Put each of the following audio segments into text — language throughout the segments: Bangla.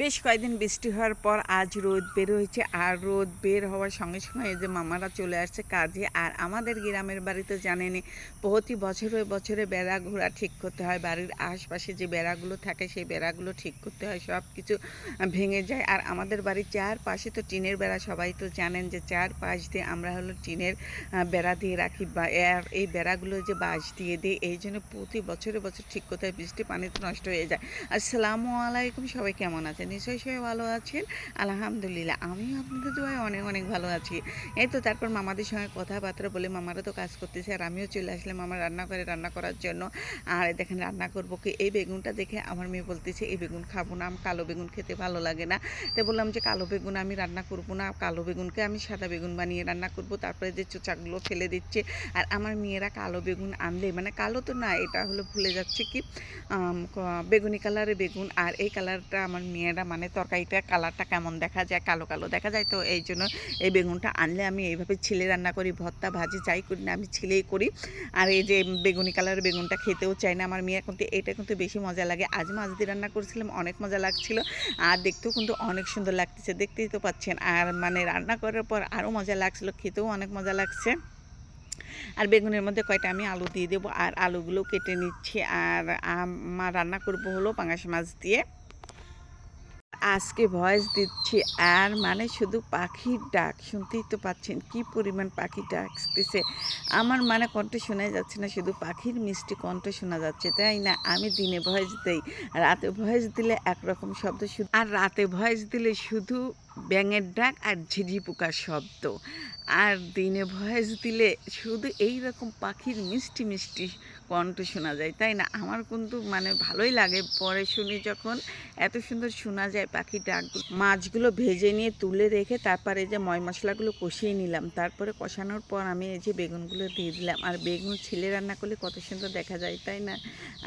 বেশ কয়েকদিন বৃষ্টি হওয়ার পর আজ রোদ বের হয়েছে, আর রোদ বের হওয়ার সঙ্গে সঙ্গে এই যে মামারা চলে আসছে কাজে, আর আমাদের গ্রামের বাড়িতে জানেনি প্রতি বছরে বছরে বেড়া ঘোড়া ঠিক করতে হয়, বাড়ির আশপাশে যে বেড়াগুলো থাকে সেই বেড়াগুলো ঠিক করতে হয়, সব কিছু ভেঙে যায়, আর আমাদের বাড়ির চারপাশে তো টিনের বেড়া, সবাই তো জানেন যে চার পাশ দিয়ে আমরা হলো টিনের বেড়া দিয়ে রাখি, বা এই বেড়াগুলো যে বাঁশ দিয়ে দিই, এই জন্য প্রতি বছরে বছর ঠিক করতে হয় বৃষ্টি পানিতে নষ্ট হয়ে যায়। আসসালামু আলাইকুম, সবাই কেমন আছেন নিশ্চয়ই সবাই ভালো আছেন? আলহামদুলিল্লাহ, আমিও আপনাদের দোয়ায় অনেক অনেক ভালো আছি। এই তো তারপর মামাদের সঙ্গে কথাবার্তা বলে মামারা তো কাজ করতেছে আর আমিও চলে আসলাম আমার রান্না করে রান্না করার জন্য। আর দেখেন রান্না করব কি? এই বেগুনটা দেখে আমার মেয়ে বলতেছে, এই বেগুন খাব না আমি কালো বেগুন খেতে ভালো লাগে না। তো বললাম যে, কালো বেগুন আমি রান্না করব না, কালো বেগুনকে আমি সাদা বেগুন বানিয়ে রান্না করব। তারপরে যে চোচাগুলো ফেলে দিচ্ছে। আর আমার মেয়েরা কালো বেগুন আনলে মানে কালো তো না, এটা হলো ভুলে যাচ্ছে কি? বেগুনি কালারের বেগুন। আর এই কালারটা আমার মেয়েরা মানে তরকারিটা কালারটা কেমন দেখা যায়, কালো কালো দেখা যায়, তো এই জন্য এই বেগুনটা আনলে আমি এইভাবে ছিলে রান্না করি, ভর্তা, ভাজি যাই করি না, আমি ছিলেই করি। আর এই যে বেগুনি কালারের বেগুনটা খেতেও চাই না, আমার মেয়ে কিন্তু এটা কিন্তু বেশি মজা লাগে। আজ মাছ দিয়ে রান্না করেছিলাম, অনেক মজা লাগছিল। আর দেখতেও কিন্তু অনেক সুন্দর লাগতেছে, দেখতেই তো পাচ্ছেন। আর মানে রান্না করার পর আরও মজা লাগছিল, খেতেও অনেক মজা লাগছে। আর বেগুনের মধ্যে কয়টা, আমি আলু দিয়ে দেবো। আর আলুগুলো কেটে নিচ্ছি। আর আমার রান্না করব হলো পাঙাশ মাছ দিয়ে। আজকে ভয়েস দিচ্ছি। আর মানে শুধু পাখির ডাক শুনতেই তো পাচ্ছেন কি পরিমাণ পাখি ডাকতেছে। আমার মানে কণ্ঠ শোনা যাচ্ছে না, শুধু পাখির মিষ্টি কণ্ঠ শোনা যাচ্ছে, তাই না? আমি দিনে ভয়েস দেই, রাতে ভয়েস দিলে একরকম শব্দ শুধু আর রাতে ভয়েস দিলে শুধু ব্যাঙের ডাক আর ঝিঝি পোকার শব্দ। আর দিনে ভয়েস দিলে শুধু এই রকম পাখির মিষ্টি মিষ্টি কণ্ঠ শোনা যায়, তাই না? আমার কিন্তু মানে ভালোই লাগে। পরে শুনি যখন এত সুন্দর শোনা যায় পাখির ডাকগুলো। মাছগুলো ভেজে নিয়ে তুলে রেখে তারপরে যে ময় মশলাগুলো কষিয়ে নিলাম। তারপরে কষানোর পর আমি এই যে বেগুনগুলো দিয়ে দিলাম। আর বেগুন ছিলে রান্না করলে কত সুন্দর দেখা যায়, তাই না?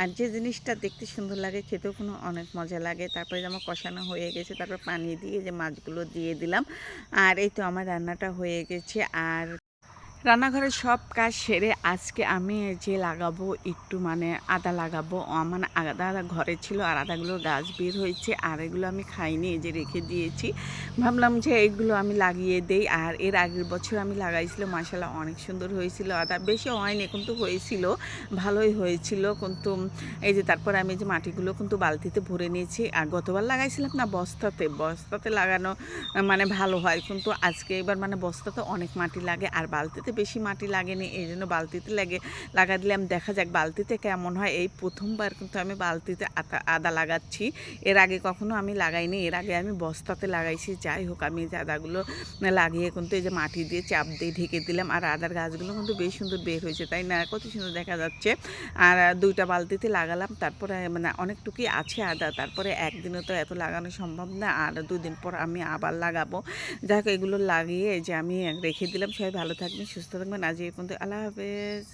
আর যে জিনিসটা দেখতে সুন্দর লাগে, খেতেও কোনো অনেক মজা লাগে। তারপরে যেমন কষানো হয়ে গেছে, তারপর পানি দিয়ে যে মাছগুলো দিয়ে দিলাম। আর এই তো আমার রান্নাটা হয়ে গেছে। আর রান্নাঘরের সব কাজ সেরে আজকে আমি যে লাগাবো একটু মানে আদা লাগাবো আ, মানে আদা আদা ঘরে ছিল আর আদাগুলোর গাছ বের হয়েছে আর এগুলো আমি খাইনি এই যে রেখে দিয়েছি। ভাবলাম যে এইগুলো আমি লাগিয়ে দেই আর এর আগের বছর আমি লাগাইছিলাম মাসালা অনেক সুন্দর হয়েছিল। আদা বেশি হয়নি কিন্তু হয়েছিল ভালোই হয়েছিল কিন্তু এই যে তারপর আমি যে মাটিগুলো কিন্তু বালতিতে ভরে নিয়েছি আর গতবার লাগাইছিলাম না বস্তাতে বস্তাতে লাগানো মানে ভালো হয় কিন্তু আজকে এবার মানে বস্তাতে অনেক মাটি লাগে আর বালতিতে বেশি মাটি লাগেনি, এই জন্য বালতিতে লাগে লাগা দিলাম। দেখা যাক বালতিতে কেমন হয়। এই প্রথমবার কিন্তু আমি বালতিতে আদা আদা লাগাচ্ছি। এর আগে কখনো আমি লাগাইনি, এর আগে আমি বস্তাতে লাগাইছি। যাই হোক, আমি আদাগুলো লাগিয়ে কিন্তু এই যে মাটি দিয়ে চাপ দিয়ে ঢেকে দিলাম। আর আদার গাছগুলো কিন্তু বেশ সুন্দর বের হয়েছে, তাই না? কত সুন্দর দেখা যাচ্ছে। আর দুইটা বালতিতে লাগালাম। তারপরে মানে অনেকটুকুই আছে আদা। তারপরে একদিনে তো এত লাগানো সম্ভব না। আর দুদিন পর আমি আবার লাগাবো। যাই এগুলো লাগিয়ে যে আমি রেখে দিলাম। সবাই ভালো থাকবেন সুস্থ থাকবেন আজ এই পর্যন্ত আল্লাহ হাফেজ